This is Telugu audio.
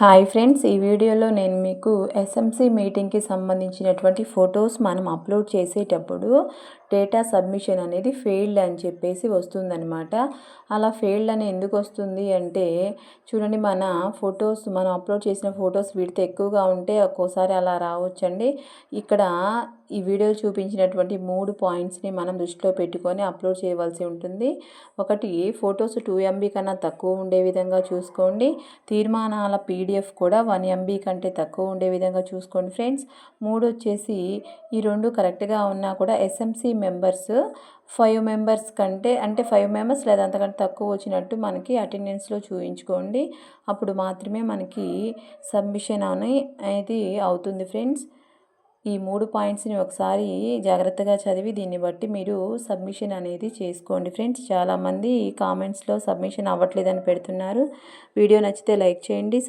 హాయ్ ఫ్రెండ్స్ ఈ వీడియోలో నేను మీకు ఎస్ఎంసి మీటింగ్కి సంబంధించినటువంటి ఫొటోస్ మనం అప్లోడ్ చేసేటప్పుడు డేటా సబ్మిషన్ అనేది ఫెయిల్డ్ అని చెప్పేసి వస్తుందనమాట అలా ఫెయిల్డ్ అని ఎందుకు వస్తుంది అంటే చూడండి మన ఫొటోస్ మనం అప్లోడ్ చేసిన ఫొటోస్ వీడితే ఎక్కువగా ఉంటే ఒక్కోసారి అలా రావచ్చండి. ఇక్కడ ఈ వీడియో చూపించినటువంటి మూడు పాయింట్స్ని మనం దృష్టిలో పెట్టుకొని అప్లోడ్ చేయవలసి ఉంటుంది. ఒకటి ఫొటోస్ టూ ఎంబీ కన్నా తక్కువ ఉండే విధంగా చూసుకోండి. తీర్మానాల పీడిఎఫ్ కూడా వన్ ఎంబీ కంటే తక్కువ ఉండే విధంగా చూసుకోండి ఫ్రెండ్స్. మూడు వచ్చేసి ఈ రెండు కరెక్ట్గా ఉన్నా కూడా ఎస్ఎంసి మెంబర్స్ ఫైవ్ మెంబర్స్ కంటే అంటే ఫైవ్ మెంబర్స్ లేదా అంతకంటే తక్కువ వచ్చినట్టు మనకి అటెండెన్స్లో చూపించుకోండి అప్పుడు మాత్రమే మనకి సబ్మిషన్ అని అనేది అవుతుంది ఫ్రెండ్స్. ఈ మూడు పాయింట్స్ని ఒకసారి జాగ్రత్తగా చదివి దీన్ని బట్టి మీరు సబ్మిషన్ అనేది చేసుకోండి ఫ్రెండ్స్. చాలామంది కామెంట్స్లో సబ్మిషన్ అవ్వట్లేదని పెడుతున్నారు. వీడియో నచ్చితే లైక్ చేయండి